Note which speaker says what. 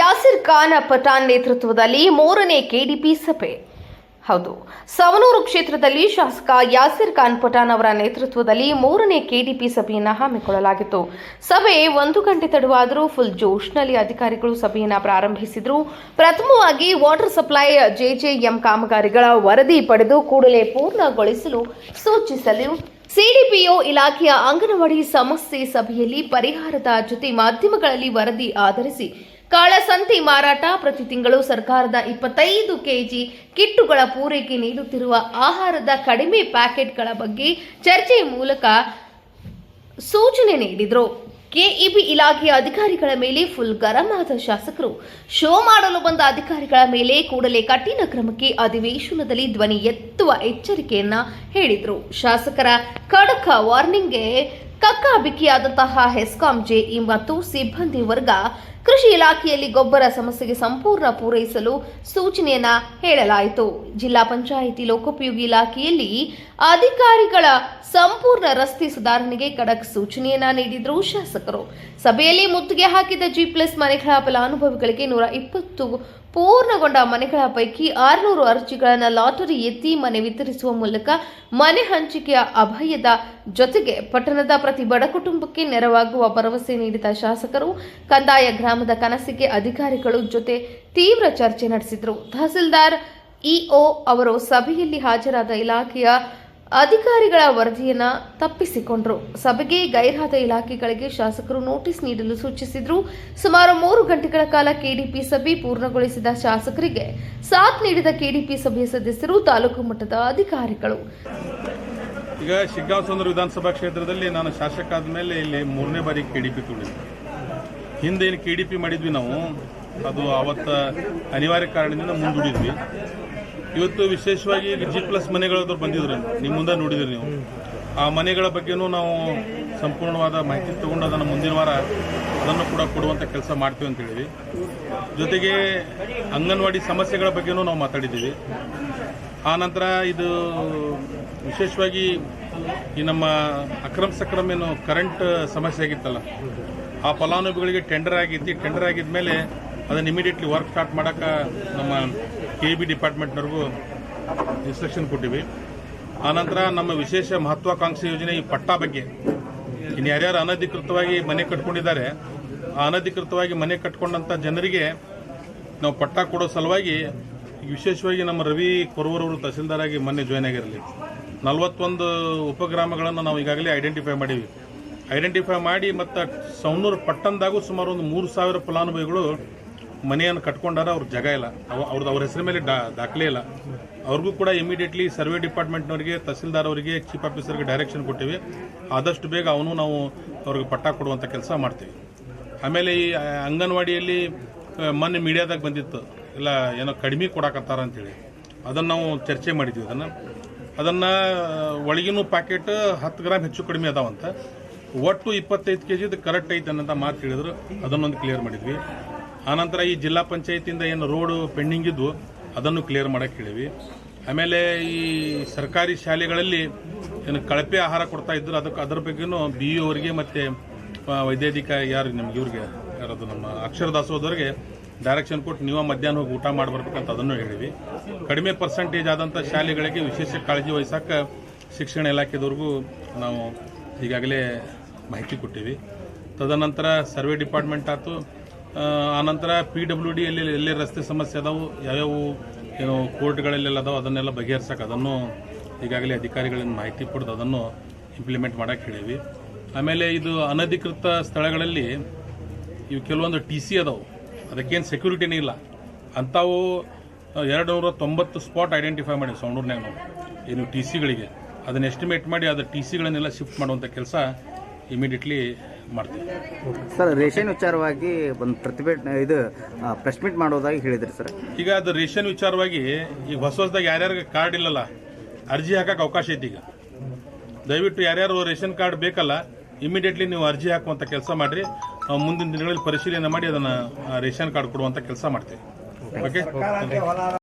Speaker 1: ಯಾಸಿರ್ ಖಾನ್ ಪಠಾನ್ ನೇತೃತ್ವದಲ್ಲಿ ಮೂರನೇ ಕೆಡಿಪಿ ಸಭೆ. ಹೌದು ಸವನೂರು ಕ್ಷೇತ್ರದಲ್ಲಿ ಶಾಸಕ ಯಾಸಿರ್ ಖಾನ್ ಪಠಾನ್ ಅವರ ನೇತೃತ್ವದಲ್ಲಿ ಮೂರನೇ ಕೆಡಿಪಿ ಸಭೆಯನ್ನು ಹಮ್ಮಿಕೊಳ್ಳಲಾಗಿತ್ತು. ಸಭೆ ಒಂದು ಗಂಟೆ ತಡವಾದರೂ ಫುಲ್ ಜೋಶ್ನಲ್ಲಿ ಅಧಿಕಾರಿಗಳು ಸಭೆಯನ್ನು ಪ್ರಾರಂಭಿಸಿದರು. ಪ್ರಥಮವಾಗಿ ವಾಟರ್ ಸಪ್ಲೈ ಜೆಜೆಎಂ ಕಾಮಗಾರಿಗಳ ವರದಿ ಪಡೆದು ಕೂಡಲೇ ಪೂರ್ಣಗೊಳಿಸಲು ಸೂಚಿಸಲು ಸಿಡಿಪಿಒ ಇಲಾಖೆಯ ಅಂಗನವಾಡಿ ಸಮಸ್ಯೆ ಸಭೆಯಲ್ಲಿ ಪರಿಹಾರದ ಜೊತೆ ಮಾಧ್ಯಮಗಳಲ್ಲಿ ವರದಿ ಆಧರಿಸಿ ಕಾಳಸಂತೆ ಮಾರಾಟ ಪ್ರತಿ ತಿಂಗಳು ಸರ್ಕಾರದ ಇಪ್ಪತ್ತೈದು ಕೆಜಿ ಕಿಟ್ಟುಗಳ ಪೂರೈಕೆ ನೀಡುತ್ತಿರುವ ಆಹಾರದ ಕಡಿಮೆ ಪ್ಯಾಕೆಟ್ಗಳ ಬಗ್ಗೆ ಚರ್ಚೆ ಮೂಲಕ ಸೂಚನೆ ನೀಡಿದರು. ಕೆಇಬಿ ಇಲಾಖೆಯ ಅಧಿಕಾರಿಗಳ ಮೇಲೆ ಫುಲ್ ಗರಂ ಆದ ಶಾಸಕರು. ಶೋ ಮಾಡಲು ಬಂದ ಅಧಿಕಾರಿಗಳ ಮೇಲೆ ಕೂಡಲೇ ಕಠಿಣ ಕ್ರಮಕ್ಕೆ ಅಧಿವೇಶನದಲ್ಲಿ ಧ್ವನಿ ಎತ್ತುವ ಎಚ್ಚರಿಕೆಯನ್ನ ಹೇಳಿದರು. ಶಾಸಕರ ಖಡಕ ವಾರ್ನಿಂಗ್ಗೆ ಕಕ್ಕಾಬಿಕ್ಕಿಯಾದಂತಹ ಹೆಸ್ಕಾಂ ಜೆಇ ಮತ್ತು ಸಿಬ್ಬಂದಿ ವರ್ಗ ಕೃಷಿ ಇಲಾಖೆಯಲ್ಲಿ ಗೊಬ್ಬರ ಸಮಸ್ಯೆಗೆ ಸಂಪೂರ್ಣ ಪೂರೈಸಲು ಸೂಚನೆಯನ್ನ ಹೇಳಲಾಯಿತು. ಜಿಲ್ಲಾ ಪಂಚಾಯಿತಿ ಲೋಕೋಪಯೋಗಿ ಇಲಾಖೆಯಲ್ಲಿ ಅಧಿಕಾರಿಗಳ ಸಂಪೂರ್ಣ ರಸ್ತೆ ಸುಧಾರಣೆಗೆ ಖಡಕ್ ಸೂಚನೆಯನ್ನ ನೀಡಿದ್ರು ಶಾಸಕರು. ಸಭೆಯಲ್ಲಿ ಮುತ್ತಿಗೆ ಹಾಕಿದ ಜಿ ಪ್ಲಸ್ ಮನೆಗಳ ಫಲಾನುಭವಿಗಳಿಗೆ ನೂರ ಇಪ್ಪತ್ತು ಪೂರ್ಣಗೊಂಡ ಮನೆಗಳ ಪೈಕಿ ಆರುನೂರು ಅರ್ಜಿಗಳನ್ನು ಲಾಟರಿ ಎತ್ತಿ ಮನೆ ವಿತರಿಸುವ ಮೂಲಕ ಮನೆ ಹಂಚಿಕೆಯ ಅಭಯದ ಜೊತೆಗೆ ಪಟ್ಟಣದ ಪ್ರತಿ ಬಡ ಕುಟುಂಬಕ್ಕೆ ನೆರವಾಗುವ ಭರವಸೆ ನೀಡಿದ ಶಾಸಕರು, ಕಂದಾಯ ಗ್ರಾಮದ ಕನಸಿಗೆ ಅಧಿಕಾರಿಗಳು ಜೊತೆ ತೀವ್ರ ಚರ್ಚೆ ನಡೆಸಿದರು. ತಹಸೀಲ್ದಾರ್ ಇಒ ಅವರು ಸಭೆಯಲ್ಲಿ ಹಾಜರಾದ ಇಲಾಖೆಯ ಅಧಿಕಾರಿಗಳ ವರದಿಯನ್ನ ತಪ್ಪಿಸಿಕೊಂಡರು. ಸಭೆಗೆ ಗೈರಾದ ಇಲಾಖೆಗಳಿಗೆ ಶಾಸಕರು ನೋಟಿಸ್ ನೀಡಲು ಸೂಚಿಸಿದ್ರು. ಸುಮಾರು ಮೂರು ಗಂಟೆಗಳ ಕಾಲ ಕೆಡಿಪಿ ಸಭೆ ಪೂರ್ಣಗೊಳಿಸಿದ ಶಾಸಕರಿಗೆ ಸಾಥ್ ನೀಡಿದ ಕೆಡಿಪಿ ಸಭೆಯ ಸದಸ್ಯರು ತಾಲೂಕು ಮಟ್ಟದ ಅಧಿಕಾರಿಗಳು.
Speaker 2: ಈಗ ಶಿಗ್ಗಾಂವ್ ಸುಂದರ ವಿಧಾನಸಭಾ ಕ್ಷೇತ್ರದಲ್ಲಿ ನಾನು ಶಾಸಕ ಆದಮೇಲೆ ಇಲ್ಲಿ ಮೂರನೇ ಬಾರಿ ಕೆ ಡಿ ಪಿ ತುಳಿದ್ವಿ ಹಿಂದೆ ಏನು ಕೆ ಡಿ ಪಿ ಮಾಡಿದ್ವಿ ನಾವು, ಅದು ಅವತ್ತ ಅನಿವಾರ್ಯ ಕಾರಣದಿಂದ ಮುಂದೂಡಿದ್ವಿ. ಇವತ್ತು ವಿಶೇಷವಾಗಿ ಜಿ ಪ್ಲಸ್ ಮನೆಗಳಾದ್ರು ಬಂದಿದ್ರು. ನಿಮ್ಮ ಮುಂದೆ ನೋಡಿದ್ರಿ ನೀವು. ಆ ಮನೆಗಳ ಬಗ್ಗೆನೂ ನಾವು ಸಂಪೂರ್ಣವಾದ ಮಾಹಿತಿ ತಗೊಂಡು ಅದನ್ನು ಮುಂದಿನ ವಾರ ಅದನ್ನು ಕೂಡ ಕೊಡುವಂಥ ಕೆಲಸ ಮಾಡ್ತೀವಿ ಅಂತ ಹೇಳಿದ್ವಿ. ಜೊತೆಗೆ ಅಂಗನವಾಡಿ ಸಮಸ್ಯೆಗಳ ಬಗ್ಗೆನೂ ನಾವು ಮಾತಾಡಿದ್ದೀವಿ. ಆ ನಂತರ ಇದು ವಿಶೇಷವಾಗಿ ಈ ನಮ್ಮ ಅಕ್ರಮ ಸಕ್ರಮ್ ಏನು ಕರೆಂಟ್ ಸಮಸ್ಯೆ ಆಗಿತ್ತಲ್ಲ, ಆ ಫಲಾನುಭವಿಗಳಿಗೆ ಟೆಂಡರ್ ಆಗೈತಿ ಟೆಂಡರ್ ಆಗಿದ ಮೇಲೆ ಅದನ್ನು ಇಮಿಡಿಯೇಟ್ಲಿ ವರ್ಕ್ ಸ್ಟಾರ್ಟ್ ಮಾಡೋಕೆ ನಮ್ಮ ಕೆ ಬಿ ಡಿಪಾರ್ಟ್ಮೆಂಟ್ನವ್ರಿಗೂ ಇನ್ಸ್ಟ್ರಕ್ಷನ್ ಕೊಟ್ಟಿವಿ. ಆನಂತರ ನಮ್ಮ ವಿಶೇಷ ಮಹತ್ವಾಕಾಂಕ್ಷಿ ಯೋಜನೆ ಈ ಪಟ್ಟಾ ಬಗ್ಗೆ. ಇನ್ನು ಯಾರ್ಯಾರು ಅನಧಿಕೃತವಾಗಿ ಮನೆ ಕಟ್ಕೊಂಡಿದ್ದಾರೆ, ಆ ಅನಧಿಕೃತವಾಗಿ ಮನೆ ಕಟ್ಕೊಂಡಂಥ ಜನರಿಗೆ ನಾವು ಪಟ್ಟ ಕೊಡೋ ಸಲುವಾಗಿ ವಿಶೇಷವಾಗಿ ನಮ್ಮ ರವಿ ಕೊರವರವರು ತಹಸೀಲ್ದಾರಾಗಿ ಮೊನ್ನೆ ಜಾಯ್ನ್ ಆಗಿರಲಿ. ನಲವತ್ತೊಂದು ಉಪಗ್ರಾಮಗಳನ್ನು ನಾವು ಈಗಾಗಲೇ ಐಡೆಂಟಿಫೈ ಮಾಡೀವಿ. ಐಡೆಂಟಿಫೈ ಮಾಡಿ ಮತ್ತು ಸೌನೂರು ಪಟ್ಟಣದಾಗೂ ಸುಮಾರು ಒಂದು ಮೂರು ಸಾವಿರ ಫಲಾನುಭವಿಗಳು ಮನೆಯನ್ನು ಕಟ್ಕೊಂಡಾರ ಅವ್ರ ಜಾಗ ಇಲ್ಲ. ಅವ- ಅವ್ರದ್ದು ಅವ್ರ ಹೆಸರ ಮೇಲೆ ಡಾ ದಾಖಲೆ ಇಲ್ಲ. ಅವ್ರಿಗೂ ಕೂಡ ಇಮಿಡಿಯೇಟ್ಲಿ ಸರ್ವೆ ಡಿಪಾರ್ಟ್ಮೆಂಟ್ನವರಿಗೆ ತಹಸೀಲ್ದಾರ್ ಅವರಿಗೆ ಚೀಫ್ ಆಫೀಸರ್ಗೆ ಡೈರೆಕ್ಷನ್ ಕೊಟ್ಟಿವಿ. ಆದಷ್ಟು ಬೇಗ ಅವನು ನಾವು ಅವ್ರಿಗೆ ಪಟ್ಟ ಕೊಡುವಂಥ ಕೆಲಸ ಮಾಡ್ತೀವಿ. ಆಮೇಲೆ ಈ ಅಂಗನವಾಡಿಯಲ್ಲಿ ಮೊನ್ನೆ ಮೀಡಿಯಾದಾಗ ಬಂದಿತ್ತು. ಇಲ್ಲ, ಏನೋ ಕಡಿಮೆ ಕೊಡಕತ್ತಾರ ಅಂತೇಳಿ. ಅದನ್ನು ನಾವು ಚರ್ಚೆ ಮಾಡಿದ್ವಿ ಅದನ್ನು. ಅದನ್ನು, ಒಳಗಿನೂ ಪ್ಯಾಕೆಟ್ ಹತ್ತು ಗ್ರಾಮ್ ಹೆಚ್ಚು ಕಡಿಮೆ ಅದಾವಂತ. ಒಟ್ಟು ಇಪ್ಪತ್ತೈದು ಕೆ ಜಿದು ಕರೆಕ್ಟ್ ಐತೆ ಅನ್ನೋಂಥ ಮಾತು ಹೇಳಿದ್ರು. ಅದನ್ನೊಂದು ಕ್ಲಿಯರ್ ಮಾಡಿದ್ವಿ. ಆನಂತರ ಈ ಜಿಲ್ಲಾ ಪಂಚಾಯತಿಯಿಂದ ಏನು ರೋಡು ಪೆಂಡಿಂಗ್ ಇದ್ದು ಅದನ್ನು ಕ್ಲಿಯರ್ ಮಾಡಕ್ಕೆ ಹೇಳಿವಿ ಆಮೇಲೆ ಈ ಸರ್ಕಾರಿ ಶಾಲೆಗಳಲ್ಲಿ ಏನು ಕಳಪೆ ಆಹಾರ ಕೊಡ್ತಾ ಇದ್ರು, ಅದಕ್ಕೆ ಅದರ ಬಗ್ಗೆನೂ ಬಿ ಇ ಅವರಿಗೆ ಮತ್ತು ವೈದ್ಯಾಧಿಕಾರಿ ಯಾರು ನಿಮ್ಗೆ ಇವ್ರಿಗೆ ಯಾರದು ನಮ್ಮ ಅಕ್ಷರ ದಾಸೋದವ್ರಿಗೆ ಡೈರೆಕ್ಷನ್ ಕೊಟ್ಟು ನೀವು ಮಧ್ಯಾಹ್ನ ಹೋಗಿ ಊಟ ಮಾಡಬರ್ಬೇಕಂತ ಅದನ್ನು ಹೇಳಿವಿ ಕಡಿಮೆ ಪರ್ಸೆಂಟೇಜ್ ಆದಂಥ ಶಾಲೆಗಳಿಗೆ ವಿಶೇಷ ಕಾಳಜಿ ವಹಿಸೋಕೆ ಶಿಕ್ಷಣ ಇಲಾಖೆದವ್ರಿಗೂ ನಾವು ಈಗಾಗಲೇ ಮಾಹಿತಿ ಕೊಟ್ಟಿವಿ ತದನಂತರ ಸರ್ವೆ ಡಿಪಾರ್ಟ್ಮೆಂಟ್ ಆಯ್ತು ಆನಂತರ ಪಿ ಡಬ್ಲ್ಯೂ ಡಿ ಎಲ್ಲಿ ಎಲ್ಲಿ ರಸ್ತೆ ಸಮಸ್ಯೆ ಅದಾವು, ಯಾವ್ಯಾವ ಏನು ಕೋರ್ಟ್ಗಳಲ್ಲೆಲ್ಲ ಅದಾವೆ, ಅದನ್ನೆಲ್ಲ ಬಗೆಹರ್ಸಕ್ಕೆ ಅದನ್ನು ಈಗಾಗಲೇ ಅಧಿಕಾರಿಗಳಿಂದ ಮಾಹಿತಿ ಪಡೆದು ಅದನ್ನು ಇಂಪ್ಲಿಮೆಂಟ್ ಮಾಡಕ್ಕೆ ಹೇಳೀವಿ ಆಮೇಲೆ ಇದು ಅನಧಿಕೃತ ಸ್ಥಳಗಳಲ್ಲಿ ಇವು ಕೆಲವೊಂದು ಟಿ ಸಿ ಅದಾವು. ಅದಕ್ಕೇನು ಸೆಕ್ಯೂರಿಟಿನೇ ಇಲ್ಲ. ಅಂಥವು ಎರಡು ನೂರ ತೊಂಬತ್ತು ಸ್ಪಾಟ್ ಐಡೆಂಟಿಫೈ ಮಾಡಿ ಸೌಂಡೂರ್ನಾಗ ನಾವು, ಏನು ಟಿ ಸಿಗಳಿಗೆ ಅದನ್ನು ಎಸ್ಟಿಮೇಟ್ ಮಾಡಿ ಅದು ಟಿ ಸಿಗಳನ್ನೆಲ್ಲ ಶಿಫ್ಟ್ ಮಾಡುವಂಥ ಕೆಲಸ ಇಮಿಡಿಯೇಟ್ಲಿ ಮಾಡ್ತೀವಿ.
Speaker 3: ಸರ್ ರೇಷನ್ ವಿಚಾರವಾಗಿ ಒಂದು ಪ್ರತಿಭಟನೆ ಇದು ಪ್ರೆಸ್ ಮೀಟ್ ಮಾಡೋದಾಗಿ ಹೇಳಿದ್ರಿ ಸರ್.
Speaker 2: ಈಗ ಅದು ರೇಷನ್ ವಿಚಾರವಾಗಿ ಈಗ ಹೊಸ ಹೊಸದಾಗ ಯಾರ್ಯಾರಿಗೆ ಕಾರ್ಡ್ ಇಲ್ಲಲ್ಲ ಅರ್ಜಿ ಹಾಕಕ್ಕೆ ಅವಕಾಶ ಐತಿ ಈಗ. ದಯವಿಟ್ಟು ಯಾರ್ಯಾರು ರೇಷನ್ ಕಾರ್ಡ್ ಬೇಕಲ್ಲ ಇಮಿಡಿಯೇಟ್ಲಿ ನೀವು ಅರ್ಜಿ ಹಾಕುವಂಥ ಕೆಲಸ ಮಾಡಿರಿ. ನಾವು ಮುಂದಿನ ದಿನಗಳಲ್ಲಿ ಪರಿಶೀಲನೆ ಮಾಡಿ ಅದನ್ನು ರೇಷನ್ ಕಾರ್ಡ್ ಕೊಡುವಂಥ ಕೆಲಸ ಮಾಡ್ತೀವಿ. ಓಕೆ